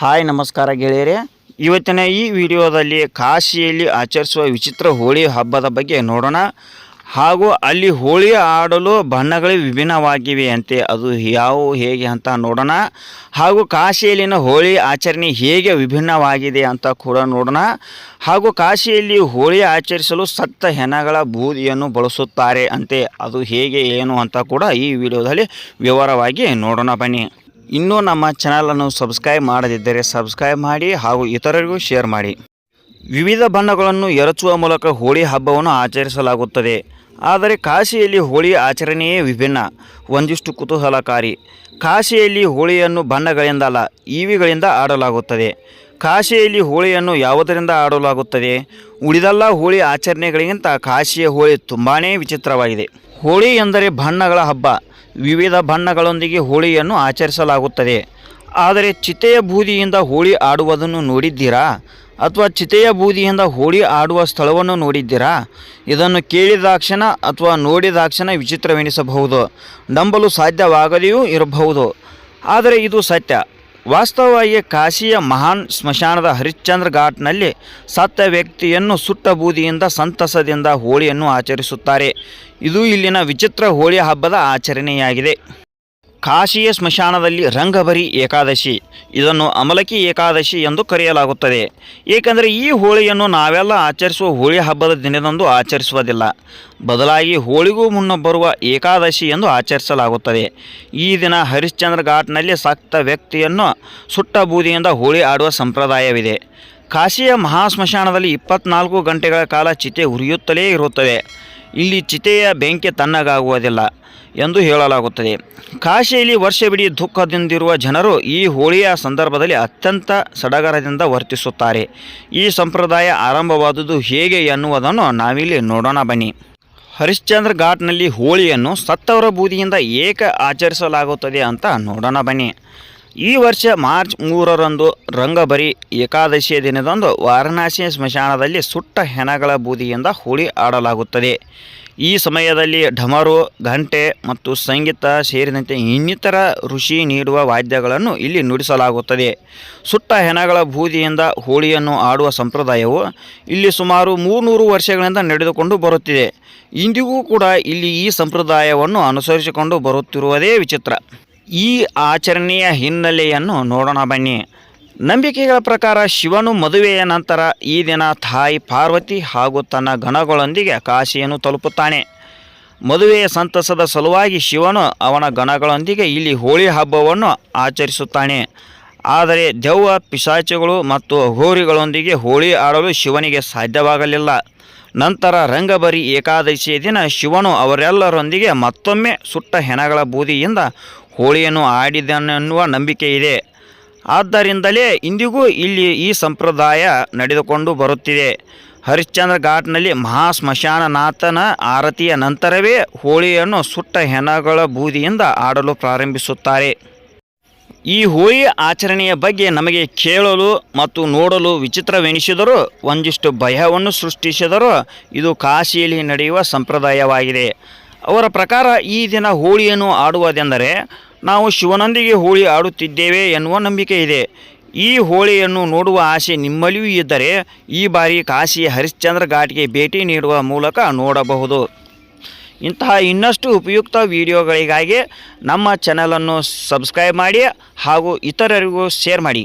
Hi, ನಮಸ್ಕಾರ ಗೆಳೆಯರೆ. ಇವತ್ತಿನ ಈ ವಿಡಿಯೋದಲ್ಲಿ ಕಾಶಿಯಲ್ಲಿ ಆಚರಿಸುವ ವಿಚಿತ್ರ ಹೋಳಿ ಹಬ್ಬದ ಬಗ್ಗೆ ನೋಡೋಣ. ಹಾಗೂ ಅಲ್ಲಿ ಹೋಳಿ ಆಡಲು ಬಣ್ಣಗಳು ವಿಭಿನ್ನವಾಗಿವೆ ಅಂತೆ, ಅದು ಯಾವುವು ಹೇಗೆ ಅಂತ ನೋಡೋಣ. ಹಾಗೂ ಕಾಶಿಯಲ್ಲಿನ ಹೋಳಿ ಆಚರಣೆ ಹೇಗೆ ವಿಭಿನ್ನವಾಗಿದೆ ಅಂತ ಕೂಡ ನೋಡೋಣ. ಹಾಗೂ ಕಾಶಿಯಲ್ಲಿ ಹೋಳಿ ಆಚರಿಸಲು ಸತ್ತ ಹೆಣಗಳ ಬೂದಿಯನ್ನು ಬಳಸುತ್ತಾರೆ ಅಂತೆ, ಅದು ಹೇಗೆ, ಏನು ಅಂತ ಕೂಡ ಈ ವಿಡಿಯೋದಲ್ಲಿ ವಿವರವಾಗಿ ನೋಡೋಣ ಬನ್ನಿ. ಇನ್ನೂ ನಮ್ಮ ಚಾನಲನ್ನು ಸಬ್ಸ್ಕ್ರೈಬ್ ಮಾಡದಿದ್ದರೆ ಸಬ್ಸ್ಕ್ರೈಬ್ ಮಾಡಿ ಹಾಗೂ ಇತರರಿಗೂ ಶೇರ್ ಮಾಡಿ. ವಿವಿಧ ಬಣ್ಣಗಳನ್ನು ಎರಚುವ ಮೂಲಕ ಹೋಳಿ ಹಬ್ಬವನ್ನು ಆಚರಿಸಲಾಗುತ್ತದೆ. ಆದರೆ ಕಾಶಿಯಲ್ಲಿ ಹೋಳಿ ಆಚರಣೆಯೇ ವಿಭಿನ್ನ, ಒಂದಿಷ್ಟು ಕುತೂಹಲಕಾರಿ. ಕಾಶಿಯಲ್ಲಿ ಹೋಳಿಯನ್ನು ಬಣ್ಣಗಳಿಂದಲ್ಲ, ಈವಿಗಳಿಂದ ಆಡಲಾಗುತ್ತದೆ. ಕಾಶಿಯಲ್ಲಿ ಹೋಳಿಯನ್ನು ಯಾವುದರಿಂದ ಆಡಲಾಗುತ್ತದೆ? ಉಳಿದೆಲ್ಲ ಹೋಳಿ ಆಚರಣೆಗಳಿಗಿಂತ ಕಾಶಿಯ ಹೋಳಿ ತುಂಬಾ ವಿಚಿತ್ರವಾಗಿದೆ. ಹೋಳಿ ಎಂದರೆ ಬಣ್ಣಗಳ ಹಬ್ಬ. ವಿವಿಧ ಬಣ್ಣಗಳೊಂದಿಗೆ ಹೋಳಿಯನ್ನು ಆಚರಿಸಲಾಗುತ್ತದೆ. ಆದರೆ ಚಿತೆಯ ಬೂದಿಯಿಂದ ಹೋಳಿ ಆಡುವುದನ್ನು ನೋಡಿದ್ದೀರಾ? ಅಥವಾ ಚಿತೆಯ ಬೂದಿಯಿಂದ ಹೋಳಿ ಆಡುವ ಸ್ಥಳವನ್ನು ನೋಡಿದ್ದೀರಾ? ಇದನ್ನು ಕೇಳಿದಾಕ್ಷಣ ಅಥವಾ ನೋಡಿದಾಕ್ಷಣ ವಿಚಿತ್ರವೆನಿಸಬಹುದು. ನಂಬಲು ಸಾಧ್ಯವಾಗದೆಯೂ ಇರಬಹುದು. ಆದರೆ ಇದು ಸತ್ಯ. ವಾಸ್ತವವಾಗಿ ಕಾಶಿಯ ಮಹಾನ್ ಸ್ಮಶಾನದ ಹರಿಶ್ಚಂದ್ರ ಘಾಟ್ನಲ್ಲಿ ಸತ್ತ ವ್ಯಕ್ತಿಯನ್ನು ಸುಟ್ಟ ಬೂದಿಯಿಂದ ಸಂತಸದಿಂದ ಹೋಳಿಯನ್ನು ಆಚರಿಸುತ್ತಾರೆ. ಇದು ಇಲ್ಲಿನ ವಿಚಿತ್ರ ಹೋಳಿ ಹಬ್ಬದ ಆಚರಣೆಯಾಗಿದೆ. ಕಾಶಿಯ ಸ್ಮಶಾನದಲ್ಲಿ ರಂಗಭರಿ ಏಕಾದಶಿ. ಇದನ್ನು ಅಮಲಕಿ ಏಕಾದಶಿ ಎಂದು ಕರೆಯಲಾಗುತ್ತದೆ. ಏಕೆಂದರೆ ಈ ಹೋಳಿಯನ್ನು ನಾವೆಲ್ಲ ಆಚರಿಸುವ ಹೋಳಿ ಹಬ್ಬದ ದಿನದಂದು ಆಚರಿಸುವುದಿಲ್ಲ. ಬದಲಾಗಿ ಹೋಳಿಗೂ ಮುನ್ನ ಬರುವ ಏಕಾದಶಿ ಎಂದು ಆಚರಿಸಲಾಗುತ್ತದೆ. ಈ ದಿನ ಹರಿಶ್ಚಂದ್ರ ಘಾಟ್ನಲ್ಲಿ ಸಕ್ತ ವ್ಯಕ್ತಿಯನ್ನು ಸುಟ್ಟ ಬೂದಿಯಿಂದ ಹೋಳಿ ಆಡುವ ಸಂಪ್ರದಾಯವಿದೆ. ಕಾಶಿಯ ಮಹಾಸ್ಮಶಾನದಲ್ಲಿ ಇಪ್ಪತ್ನಾಲ್ಕು ಗಂಟೆಗಳ ಕಾಲ ಚಿತೆ ಉರಿಯುತ್ತಲೇ ಇರುತ್ತದೆ. ಇಲ್ಲಿ ಚಿತೆಯ ಬೆಂಕಿ ತನ್ನಗಾಗುವುದಿಲ್ಲ ಎಂದು ಹೇಳಲಾಗುತ್ತದೆ. ಕಾಶಿಯಲ್ಲಿ ವರ್ಷವಿಡೀ ದುಃಖದಿಂದಿರುವ ಜನರು ಈ ಹೋಳಿಯ ಸಂದರ್ಭದಲ್ಲಿ ಅತ್ಯಂತ ಸಡಗರದಿಂದ ವರ್ತಿಸುತ್ತಾರೆ. ಈ ಸಂಪ್ರದಾಯ ಆರಂಭವಾದುದು ಹೇಗೆ ಎನ್ನುವುದನ್ನು ನಾವಿಲ್ಲಿ ನೋಡೋಣ ಬನ್ನಿ. ಹರಿಶ್ಚಂದ್ರ ಘಾಟ್ನಲ್ಲಿ ಹೋಳಿಯನ್ನು ಸತ್ತವರ ಬೂದಿಯಿಂದ ಏಕ ಆಚರಿಸಲಾಗುತ್ತದೆ ಅಂತ ನೋಡೋಣ ಬನ್ನಿ. ಈ ವರ್ಷ ಮಾರ್ಚ್ ಮೂರರಂದು ರಂಗಬರಿ ಏಕಾದಶಿಯ ದಿನದಂದು ವಾರಣಾಸಿ ಸ್ಮಶಾನದಲ್ಲಿ ಸುಟ್ಟ ಹೆಣಗಳ ಬೂದಿಯಿಂದ ಹೋಳಿ ಆಡಲಾಗುತ್ತದೆ. ಈ ಸಮಯದಲ್ಲಿ ಢಮರು, ಘಂಟೆ ಮತ್ತು ಸಂಗೀತ ಸೇರಿದಂತೆ ಇನ್ನಿತರ ಋಷಿ ನೀಡುವ ವಾದ್ಯಗಳನ್ನು ಇಲ್ಲಿ ನುಡಿಸಲಾಗುತ್ತದೆ. ಸುಟ್ಟ ಹೆಣಗಳ ಬೂದಿಯಿಂದ ಹೋಳಿಯನ್ನು ಆಡುವ ಸಂಪ್ರದಾಯವು ಇಲ್ಲಿ ಸುಮಾರು ಮೂರ್ನೂರು ವರ್ಷಗಳಿಂದ ನಡೆದುಕೊಂಡು ಬರುತ್ತಿದೆ. ಇಂದಿಗೂ ಕೂಡ ಇಲ್ಲಿ ಈ ಸಂಪ್ರದಾಯವನ್ನು ಅನುಸರಿಸಿಕೊಂಡು ಬರುತ್ತಿರುವುದೇ ವಿಚಿತ್ರ. ಈ ಆಚರಣೆಯ ಹಿನ್ನೆಲೆಯನ್ನು ನೋಡೋಣ ಬನ್ನಿ. ನಂಬಿಕೆಗಳ ಪ್ರಕಾರ ಶಿವನು ಮದುವೆಯ ನಂತರ ಈ ದಿನ ತಾಯಿ ಪಾರ್ವತಿ ಹಾಗೂ ತನ್ನ ಗಣಗಳೊಂದಿಗೆ ಕಾಶಿಯನ್ನು ತಲುಪುತ್ತಾನೆ. ಮದುವೆಯ ಸಂತಸದ ಸಲುವಾಗಿ ಶಿವನು ಅವನ ಗಣಗಳೊಂದಿಗೆ ಇಲ್ಲಿ ಹೋಳಿ ಹಬ್ಬವನ್ನು ಆಚರಿಸುತ್ತಾನೆ. ಆದರೆ ದೆವ್ವ, ಪಿಶಾಚಿಗಳು ಮತ್ತು ಹೋರಿಗಳೊಂದಿಗೆ ಹೋಳಿ ಆಡಲು ಶಿವನಿಗೆ ಸಾಧ್ಯವಾಗಲಿಲ್ಲ. ನಂತರ ರಂಗಬರಿ ಏಕಾದಶಿಯ ದಿನ ಶಿವನು ಅವರೆಲ್ಲರೊಂದಿಗೆ ಮತ್ತೊಮ್ಮೆ ಸುಟ್ಟ ಹೆಣಗಳ ಬೂದಿಯಿಂದ ಹೋಳಿಯನ್ನು ಆಡಿದನೆನ್ನುವ ನಂಬಿಕೆ ಇದೆ. ಆದ್ದರಿಂದಲೇ ಇಂದಿಗೂ ಇಲ್ಲಿ ಈ ಸಂಪ್ರದಾಯ ನಡೆದುಕೊಂಡು ಬರುತ್ತಿದೆ. ಹರಿಶ್ಚಂದ್ರ ಘಾಟ್ನಲ್ಲಿ ಮಹಾ ಸ್ಮಶಾನನಾಥನ ಆರತಿಯ ನಂತರವೇ ಹೋಳಿಯನ್ನು ಸುಟ್ಟ ಹೆಣಗಳ ಬೂದಿಯಿಂದ ಆಡಲು ಪ್ರಾರಂಭಿಸುತ್ತಾರೆ. ಈ ಹೋಳಿ ಆಚರಣೆಯ ಬಗ್ಗೆ ನಮಗೆ ಕೇಳಲು ಮತ್ತು ನೋಡಲು ವಿಚಿತ್ರವೆನಿಸಿದರೂ ಒಂದಿಷ್ಟು ಭಯವನ್ನು ಸೃಷ್ಟಿಸಿದರೂ ಇದು ಕಾಶಿಯಲ್ಲಿ ನಡೆಯುವ ಸಂಪ್ರದಾಯವಾಗಿದೆ. ಅವರ ಪ್ರಕಾರ ಈ ದಿನ ಹೋಳಿಯನ್ನು ಆಡುವುದೆಂದರೆ ನಾವು ಶಿವನೊಂದಿಗೆ ಹೋಳಿ ಆಡುತ್ತಿದ್ದೇವೆ ಎನ್ನುವ ನಂಬಿಕೆ ಇದೆ. ಈ ಹೋಳಿಯನ್ನು ನೋಡುವ ಆಸೆ ನಿಮ್ಮಲ್ಲಿಯೂ ಇದ್ದರೆ ಈ ಬಾರಿ ಕಾಶಿ ಹರಿಶ್ಚಂದ್ರ ಘಾಟ್ಗೆ ಭೇಟಿ ನೀಡುವ ಮೂಲಕ ನೋಡಬಹುದು. ಇಂತಹ ಇನ್ನಷ್ಟು ಉಪಯುಕ್ತ ವಿಡಿಯೋಗಳಿಗಾಗಿ ನಮ್ಮ ಚಾನಲನ್ನು ಸಬ್ಸ್ಕ್ರೈಬ್ ಮಾಡಿ ಹಾಗೂ ಇತರರಿಗೂ ಶೇರ್ ಮಾಡಿ.